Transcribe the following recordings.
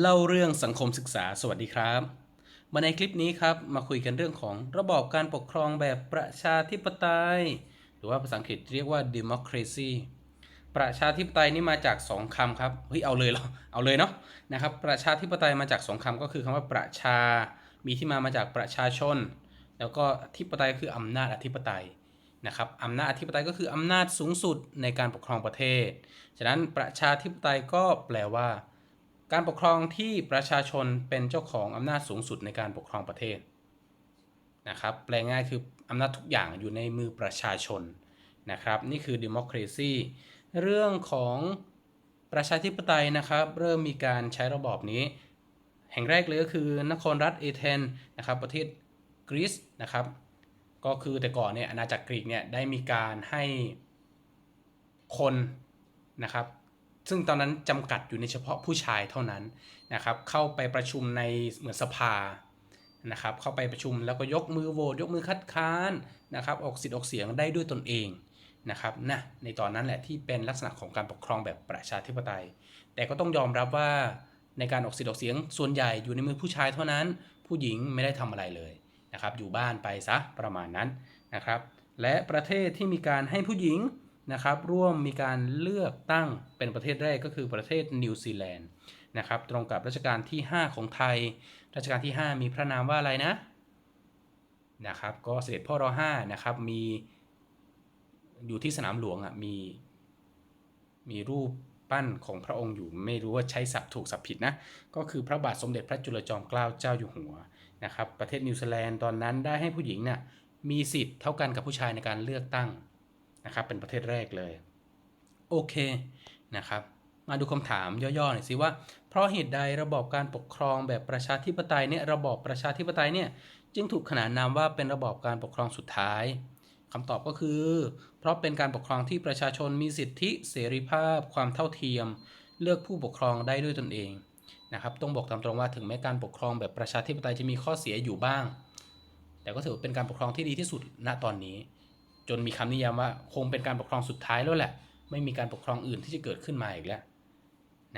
เล่าเรื่องสังคมศึกษาสวัสดีครับ มาในคลิปนี้ครับมาคุยกันเรื่องของระบอบการปกครองแบบประชาธิปไตย หรือว่าภาษาอังกฤษเรียกว่า democracy ประชาธิปไตยนี่มาจากสองคำครับเฮ้ยเอาเลยเหรอเอาเลยเนาะนะครับประชาธิปไตยมาจากสองคำก็คือคำว่าประชา มีที่มามาจากประชาชน แล้วก็ธิปไตยคืออำนาจอธิปไตยนะครับอำนาจอธิปไตยก็คืออำนาจสูงสุดในการปกครองประเทศ ฉะนั้นประชาธิปไตยก็แปลว่า การปกครองที่ประชาชนเป็นเจ้าของอำนาจสูงสุดในการปกครองประเทศนะครับแปลง่ายคืออำนาจทุกอย่างอยู่ในมือประชาชนนะครับนี่คือ democracy เรื่องของประชาธิปไตยนะครับ เริ่มมีการใช้ระบอบนี้ แห่งแรกเลยก็คือนครรัฐเอเธนนะครับประเทศกรีซนะครับก็คือแต่ก่อนเนี่ยอาณาจักรกรีกเนี่ยได้มีการให้คนนะครับ ซึ่งตอนนั้นจำกัดอยู่ในเฉพาะผู้ชายเท่านั้นนะครับ เข้าไปประชุมในเหมือนสภานะครับ เข้าไปประชุมแล้วก็ยกมือโหวตยกมือคัดค้านนะครับ ออกสิทธิ์ออกเสียงได้ด้วยตนเองนะครับนะในตอนนั้นแหละที่เป็นลักษณะของการปกครองแบบประชาธิปไตย แต่ก็ต้องยอมรับว่าในการออกสิทธิ์ออกเสียงส่วนใหญ่อยู่ในมือผู้ชายเท่านั้น ผู้หญิงไม่ได้ทำอะไรเลยนะครับ อยู่บ้านไปซะประมาณนั้นนะครับ และประเทศที่มีการให้ผู้หญิง นะครับร่วมมีการเลือกตั้งเป็นประเทศแรกก็คือประเทศนิวซีแลนด์นะครับตรงกับรัชกาลที่ 5 ของไทย รัชกาลที่ 5 มีพระนามว่าอะไรนะนะครับก็เสด็จพ่อรอ5นะครับมีอยู่ที่สนามหลวงอะมีมีรูปปั้นของพระองค์อยู่ไม่รู้ว่าใช้ศัพท์ถูกศัพท์ผิดนะก็คือพระบาทสมเด็จพระจุลจอมเกล้าเจ้าอยู่หัวนะครับประเทศนิวซีแลนด์ตอนนั้นได้ให้ผู้หญิงเนี่ยมีสิทธิ์เท่ากันกับผู้ชายในการเลือกตั้ง นะครับเป็นประเทศแรกเลยโอเคนะครับ มาดูคำถามย่อๆหน่อยสิว่า เพราะเหตุใดระบอบการปกครองแบบประชาธิปไตยเนี่ยระบอบประชาธิปไตยเนี่ยจึงถูกขนานนามว่าเป็นระบอบการปกครองสุดท้ายคำตอบก็คือ เพราะเป็นการปกครองที่ประชาชนมีสิทธิเสรีภาพ ความเท่าเทียม เลือกผู้ปกครองได้ด้วยตนเองนะครับต้องบอกตามตรงว่าถึงแม้การปกครองแบบประชาธิปไตยจะมีข้อเสียอยู่บ้าง แต่ก็ถือเป็นการปกครองที่ดีที่สุดณตอนนี้ จนมีคำนิยามว่าคงเป็นการปกครองสุดท้ายแล้วแหละ ไม่มีการปกครองอื่นที่จะเกิดขึ้นมาอีกแล้ว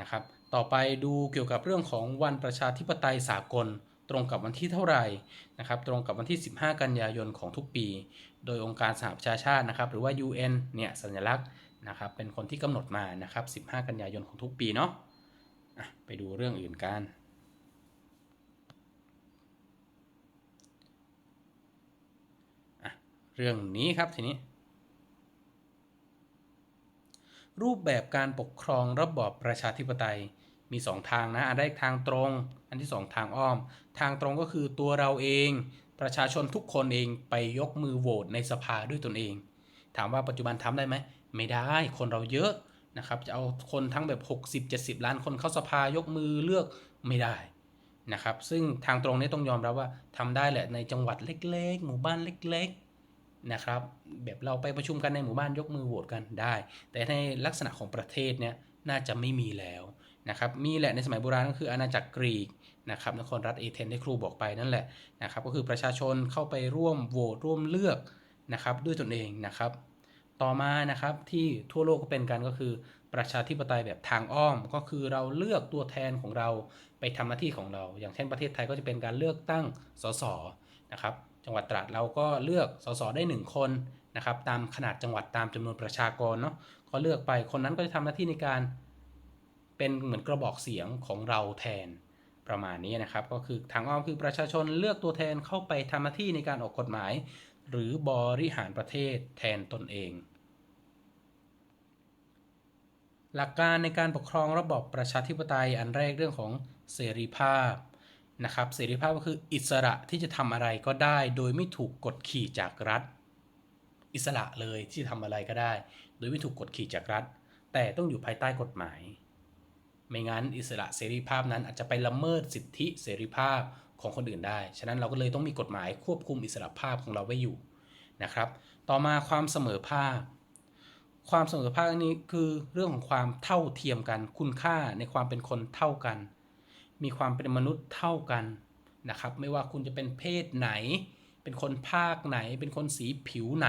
นะครับ ต่อไปดูเกี่ยวกับเรื่องของวันประชาธิปไตยสากล ตรงกับวันที่เท่าไหร่นะครับ ตรงกับวันที่ 15 กันยายนของทุกปี โดยองค์การสหประชาชาตินะครับ หรือว่า UN เนี่ยสัญลักษณ์นะครับเป็นคนที่กำหนดมานะครับ 15 กันยายนของทุกปีเนาะะไปดูเรื่องอื่นกัน เรื่องนี้ครับทีนี้ รูปแบบการปกครองระบอบประชาธิปไตยมี 2 ทางนะอันแรกทางตรง อันที่ 2 ทางอ้อม ทางตรงก็คือตัวเราเอง ประชาชนทุกคนเองไปยกมือโหวตในสภาด้วยตนเอง ถามว่าปัจจุบันทำได้ไหมไม่ได้คนเราเยอะนะครับจะเอาคนทั้งแบบ 60-70 ล้านคนเข้าสภายกมือเลือกไม่ได้นะครับ ซึ่งทางตรงนี้ต้องยอมรับว่าทำได้แหละในจังหวัดเล็ก ๆ หมู่บ้านเล็ก ๆ นะครับแบบเราไปประชุมกันในหมู่บ้านยกมือโหวตกันได้ แต่ในลักษณะของประเทศเนี่ยน่าจะไม่มีแล้วนะครับมีแหละในสมัยโบราณก็คืออาณาจักรกรีกนะครับนครรัฐเอเธนที่ครูบอกไปนั่นแหละนะครับก็คือประชาชนเข้าไปร่วมโหวตร่วมเลือกนะครับด้วยตนเองนะครับต่อมานะครับที่ทั่วโลกก็เป็นกันก็คือประชาธิปไตยแบบทางอ้อม ก็คือเราเลือกตัวแทนของเราไปทำหน้าที่ของเรา อย่างเช่นประเทศไทยก็จะเป็นการเลือกตั้งสสนะครับ จังหวัดตราดเราก็เลือกสสได้ 1 คนนะครับตามขนาดจังหวัดตามจำนวนประชากรเนาะก็เลือกไปคนนั้นก็จะทำหน้าที่ในการเป็นเหมือนกระบอกเสียงของเราแทนประมาณนี้นะครับ ก็คือทางอ้อมคือประชาชนเลือกตัวแทนเข้าไปทำหน้าที่ในการออกกฎหมาย หรือบริหารประเทศแทนตนเอง หลักการในการปกครองระบอบประชาธิปไตยอันแรกเรื่องของเสรีภาพ นะครับเสรีภาพก็คืออิสระที่จะทำอะไรก็ได้ โดยไม่ถูกกดขี่จากรัฐ อิสระเลยที่ทำอะไรก็ได้ โดยไม่ถูกกดขี่จากรัฐ แต่ต้องอยู่ภายใต้กฎหมาย ไม่งั้นอิสระเสรีภาพนั้นอาจจะไปละเมิดสิทธิเสรีภาพของคนอื่นได้ ฉะนั้นเราก็เลยต้องมีกฎหมายควบคุมอิสระภาพของเราไว้อยู่นะครับ ต่อมาความเสมอภาค ความเสมอภาคนี้คือเรื่องของความเท่าเทียมกัน คุณค่าในความเป็นคนเท่ากัน มีความเป็นมนุษย์เท่ากันนะครับ ไม่ว่าคุณจะเป็นเพศไหน เป็นคนภาคไหน เป็นคนสีผิวไหน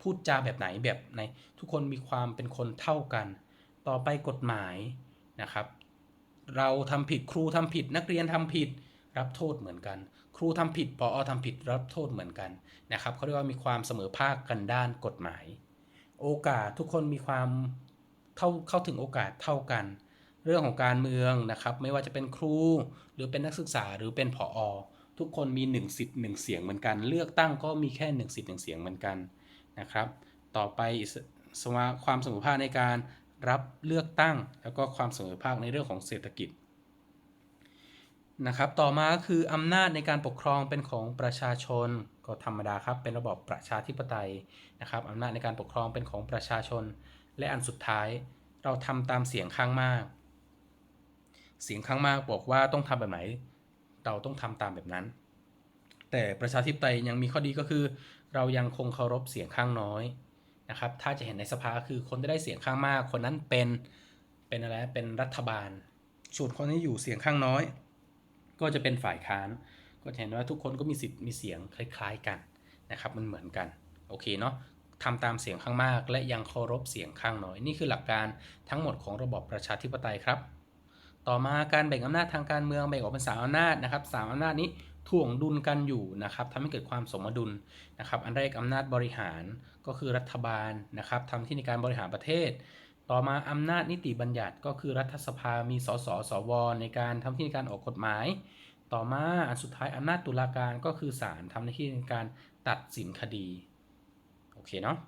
พูดจาแบบไหนแบบไหน ทุกคนมีความเป็นคนเท่ากัน ต่อไปกฎหมายนะครับ เราทำผิดครูทำผิดนักเรียนทำผิดรับโทษเหมือนกัน ครูทำผิดปอทำผิดรับโทษเหมือนกันนะครับเขาเรียกว่ามีความเสมอภาคกันด้านกฎหมาย โอกาสทุกคนมีความเท่าเข้าถึงโอกาสเท่ากัน เรื่องของการเมืองนะครับ ไม่ว่าจะเป็นครู หรือเป็นนักศึกษาหรือเป็นผอทุกคนมี1สิทธิ์1เสียงเหมือนกัน เลือกตั้งก็มีแค่1สิทธิ์1เสียงเหมือนกันนะครับ ต่อไปสวความเสมอภาคในการรับเลือกตั้ง แล้วก็ความเสมอภาคในเรื่องของเศรษฐกิจนะครับ ต่อมาคืออำนาจในการปกครองเป็นของประชาชนก็ธรรมดาครับ เป็นระบอบประชาธิปไตยนะครับอำนาจในการปกครองเป็นของประชาชน และอันสุดท้ายเราทำตามเสียงข้างมาก เสียงข้างมากบอกว่าต้องทำแบบไหน เราต้องทำตามแบบนั้น แต่ประชาธิปไตยยังมีข้อดีก็คือ เรายังคงเคารพเสียงข้างน้อยนะครับ ถ้าจะเห็นในสภาคือคนที่ได้เสียงข้างมาก คนนั้นเป็นเป็นอะไรเป็นรัฐบาลส่วนคนที่อยู่เสียงข้างน้อย ก็จะเป็นฝ่ายค้าน ก็จะเห็นว่าทุกคนก็มีสิทธิ์มีเสียงคล้ายๆกันนะครับ มันเหมือนกันโอเคเนาะทำตามเสียงข้างมาก และยังเคารพเสียงข้างน้อย นี่คือหลักการทั้งหมดของระบอบประชาธิปไตยครับ ต่อมาการแบ่งอำนาจทางการเมืองแบ่งออกเป็นสามอำนาจนะครับสามอำนาจนี้ถ่วงดุลกันอยู่นะครับทำให้เกิดความสมดุลนะครับ อันแรกอำนาจบริหารก็คือรัฐบาลนะครับทำที่ในการบริหารประเทศ ต่อมาอำนาจนิติบัญญัติก็คือรัฐสภามีสสสวในการทำที่ในการออกกฎหมาย ต่อมาอันสุดท้ายอำนาจตุลาการก็คือศาลทำหน้าที่ในการตัดสินคดีโอเคเนาะ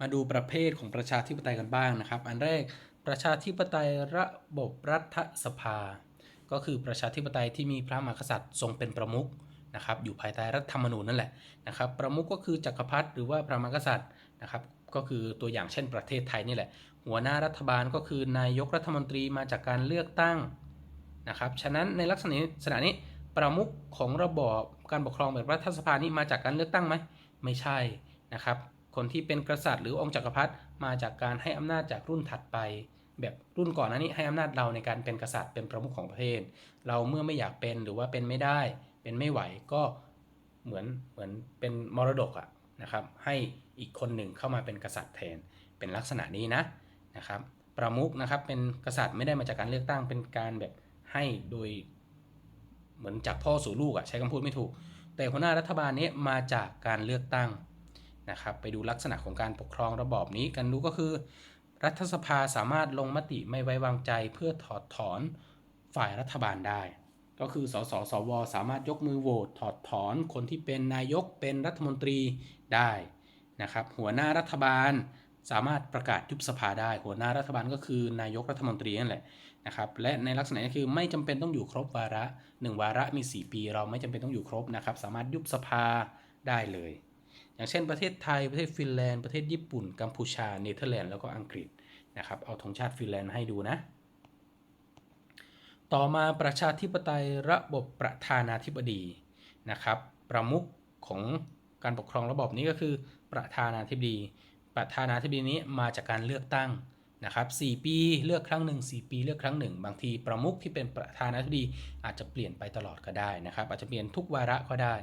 มาดูประเภทของประชาธิปไตยกันบ้างนะครับ อันแรก ประชาธิปไตยระบบรัฐสภา ก็คือประชาธิปไตยที่มีพระมหากษัตริย์ทรงเป็นประมุขนะครับอยู่ภายใต้รัฐธรรมนูญนั่นแหละนะครับประมุขก็คือจักรพรรดิหรือว่าพระมหากษัตริย์นะครับก็คือตัวอย่างเช่นประเทศไทยนี่แหละ หัวหน้ารัฐบาลก็คือนายกรัฐมนตรีมาจากการเลือกตั้งนะครับฉะนั้นในลักษณะนี้ษณะนี้ประมุขของระบอบการปกครองแบบรัฐสภานี้มาจากการเลือกตั้งไหมไม่ใช่นะครับคนที่เป็นกษัตริย์หรือองค์จักรพรรดิมาจากการให้อำนาจจากรุ่นถัดไป แบบรุ่นก่อนนั้นนี้ให้อำนาจเราในการเป็นกษัตริย์เป็นประมุขของประเทศ เราเมื่อไม่อยากเป็นหรือว่าเป็นไม่ได้ เป็นไม่ไหวก็เหมือนเหมือนเป็นมรดกอะนะครับ ให้อีกคนหนึ่งเข้ามาเป็นกษัตริย์แทนเป็นลักษณะนี้นะนะครับ ประมุขนะครับเป็นกษัตริย์ไม่ได้มาจากการเลือกตั้งเป็นการแบบให้โดยเหมือนจากพ่อสู่ลูกอะใช้คำพูดไม่ถูก แต่หัวหน้ารัฐบาลนี้มาจากการเลือกตั้งนะครับ ไปดูลักษณะของการปกครองระบอบนี้กันดูก็คือ รัฐสภาสามารถลงมติไม่ไว้วางใจเพื่อถอดถอนฝ่ายรัฐบาลได้ ก็คือ สสสว สามารถยกมือโหวตถอดถอนคนที่เป็นนายกเป็นรัฐมนตรีได้นะครับ หัวหน้ารัฐบาลสามารถประกาศยุบสภาได้ หัวหน้ารัฐบาลก็คือนายกรัฐมนตรีนั่นแหละนะครับ และในลักษณะนี้คือไม่จำเป็นต้องอยู่ครบวาระ 1 วาระมี 4 ปี เราไม่จำเป็นต้องอยู่ครบนะครับ สามารถยุบสภาได้เลย อย่างเช่นประเทศไทยประเทศฟินแลนด์ประเทศญี่ปุ่น กัมพูชาเนเธอร์แลนด์แล้วก็อังกฤษนะครับเอาธงชาติฟินแลนด์ให้ดูนะ ต่อมาประชาธิปไตยระบบประธานาธิบดีนะครับประมุขของการปกครองระบบนี้ก็คือประธานาธิบดี ประธานาธิบดีนี้มาจากการเลือกตั้งนะครับ4ปีเลือกครั้งหนึ่ง4ปีเลือกครั้งหนึ่งบางทีประมุขที่เป็นประธานาธิบดีอาจจะเปลี่ยนไปตลอดก็ได้นะครับ อาจจะเปลี่ยนทุกวาระก็ได้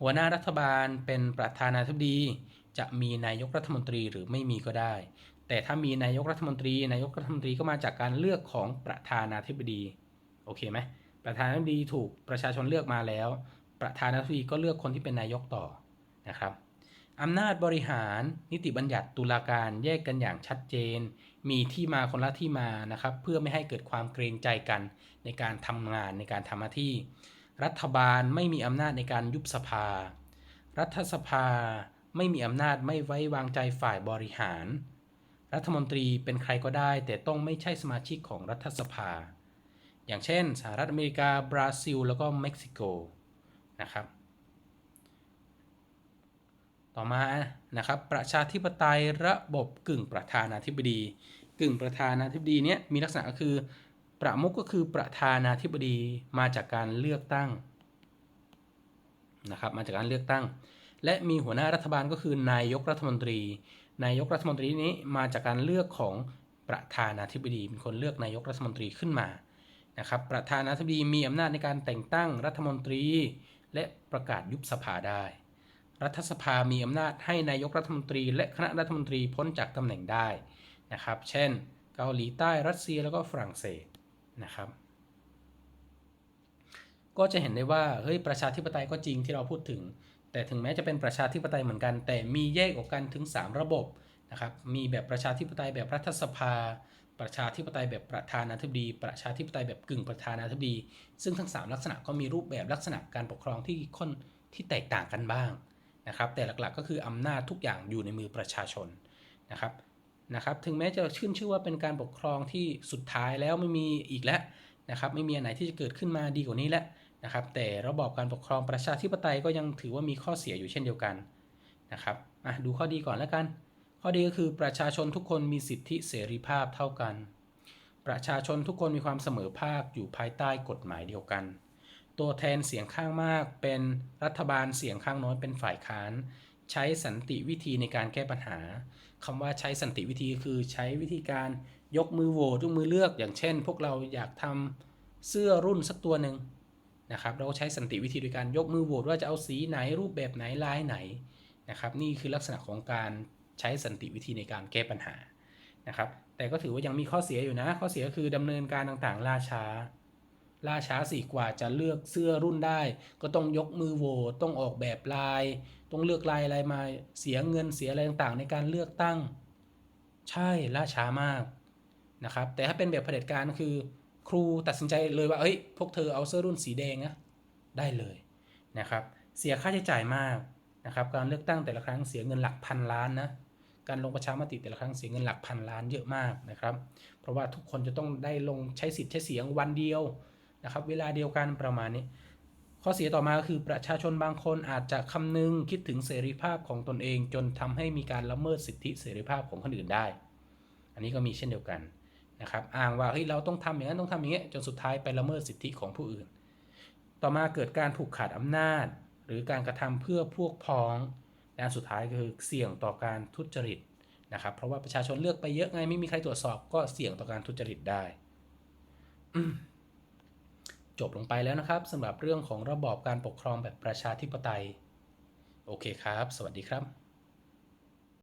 หัวหน้ารัฐบาลเป็นประธานาธิบดี จะมีนายกรัฐมนตรีหรือไม่มีก็ได้ แต่ถ้ามีนายกรัฐมนตรี นายกรัฐมนตรีก็มาจากการเลือกของประธานาธิบดีโอเคไหมประธานาธิบดีถูกประชาชนเลือกมาแล้ว ประธานาธิบดีก็เลือกคนที่เป็นนายกต่อนะครับอำนาจบริหารนิติบัญญัติตุลาการแยกกันอย่างชัดเจน มีที่มาคนละที่มานะครับ เพื่อไม่ให้เกิดความเกรงใจกันในการทำงานในการทำหน้าที่ รัฐบาลไม่มีอำนาจในการยุบสภา รัฐสภาไม่มีอำนาจไม่ไว้วางใจฝ่ายบริหาร รัฐมนตรีเป็นใครก็ได้ แต่ต้องไม่ใช่สมาชิกของรัฐสภา อย่างเช่น สหรัฐอเมริกา บราซิล แล้วก็เม็กซิโกนะครับ ต่อมานะครับประชาธิปไตยระบบกึ่งประธานาธิบดี กึ่งประธานาธิบดีเนี้ยมีลักษณะก็คือ ประมุขก็คือประธานาธิบดีมาจากการเลือกตั้งนะครับมาจากการเลือกตั้ง และมีหัวหน้ารัฐบาลก็คือนายกรัฐมนตรี นายกรัฐมนตรีนี้มาจากการเลือกของประธานาธิบดีเป็นคนเลือกนายกรัฐมนตรีขึ้นมานะครับประธานาธิบดีมีอำนาจในการแต่งตั้งรัฐมนตรี และประกาศยุบสภาได้ รัฐสภามีอำนาจให้นายกรัฐมนตรี และคณะรัฐมนตรีพ้นจากตำแหน่งได้นะครับ เช่น เกาหลีใต้รัสเซียแล้วก็ฝรั่งเศส นะครับ ก็จะเห็นได้ว่าเฮ้ยประชาธิปไตยก็จริงที่เราพูดถึง แต่ถึงแม้จะเป็นประชาธิปไตยเหมือนกัน แต่มีแยกออกกันถึง 3 ระบบนะครับมีแบบประชาธิปไตยแบบรัฐสภา ประชาธิปไตยแบบประธานาธิบดี ประชาธิปไตยแบบกึ่งประธานาธิบดี ซึ่งทั้ง 3 ลักษณะก็มีรูปแบบลักษณะการปกครองที่ค่อนที่แตกต่างกันบ้างนะครับ แต่หลักๆก็คืออำนาจทุกอย่างอยู่ในมือประชาชนนะครับ นะครับถึงแม้จะชื่นชื่อว่าเป็นการปกครองที่สุดท้ายแล้วไม่มีอีกแล้วนะครับไม่มีอันไหนที่จะเกิดขึ้นมาดีกว่านี้แล้วนะครับแต่ระบอบการปกครองประชาธิปไตยก็ยังถือว่ามีข้อเสียอยู่เช่นเดียวกันนะครับอะดูข้อดีก่อนแล้วกัน ข้อดีก็คือประชาชนทุกคนมีสิทธิเสรีภาพเท่ากัน ประชาชนทุกคนมีความเสมอภาคอยู่ภายใต้กฎหมายเดียวกัน ตัวแทนเสียงข้างมากเป็นรัฐบาลเสียงข้างน้อยเป็นฝ่ายค้าน ใช้สันติวิธีในการแก้ปัญหาคำว่าใช้สันติวิธีคือใช้วิธีการยกมือโหวตยกมือเลือก อย่างเช่น พวกเราอยากทำเสื้อรุ่นสักตัวหนึ่งนะครับ เราใช้สันติวิธีโดยการยกมือโหวตว่าจะเอาสีไหนรูปแบบไหนลายไหนนะครับนี่คือลักษณะของการใช้สันติวิธีในการแก้ปัญหานะครับแต่ก็ถือว่ายังมีข้อเสียอยู่นะ ข้อเสียก็คือดำเนินการต่างๆล่าช้า ล่าช้าสิกว่าจะเลือกเสื้อรุ่นได้ ก็ต้องยกมือโหวตต้องออกแบบลาย ต้องเลือกลายอะไรมาเสียเงินเสียอะไรต่างๆ ในการเลือกตั้ง ใช่ล่าช้ามากนะครับ แต่ถ้าเป็นแบบเผด็จการคือ ครูตัดสินใจเลยว่าเอ้ยพวกเธอเอาเสื้อรุ่นสีแดงนะได้เลยนะครับ เสียค่าใช้จ่ายมากนะครับ การเลือกตั้งแต่ละครั้งเสียเงินหลักพันล้านนะการลงประชามติแต่ละครั้งเสียเงินหลักพันล้านเยอะมากนะครับ เพราะว่าทุกคนจะต้องได้ลงใช้สิทธิ์ใช้เสียงวันเดียว นะครับเวลาเดียวกันประมาณนี้ ข้อเสียต่อมาก็คือประชาชนบางคนอาจจะคำนึงคิดถึงเสรีภาพของตนเอง จนทำให้มีการละเมิดสิทธิเสรีภาพของคนอื่นได้ อันนี้ก็มีเช่นเดียวกันนะครับอ้างว่าเฮ้ยเราต้องทำอย่างนั้นต้องทำอย่างนี้จนสุดท้ายไปละเมิดสิทธิของผู้อื่น ต่อมาเกิดการผูกขาดอำนาจ หรือการกระทำเพื่อพวกพ้องและอันสุดท้ายก็คือเสี่ยงต่อการทุจริตนะครับเพราะว่าประชาชนเลือกไปเยอะไงไม่มีใครตรวจสอบก็เสี่ยงต่อการทุจริตได้ จบลงไปแล้วนะครับสำหรับเรื่องของระบอบการปกครองแบบประชาธิปไตย โอเคครับ สวัสดีครับ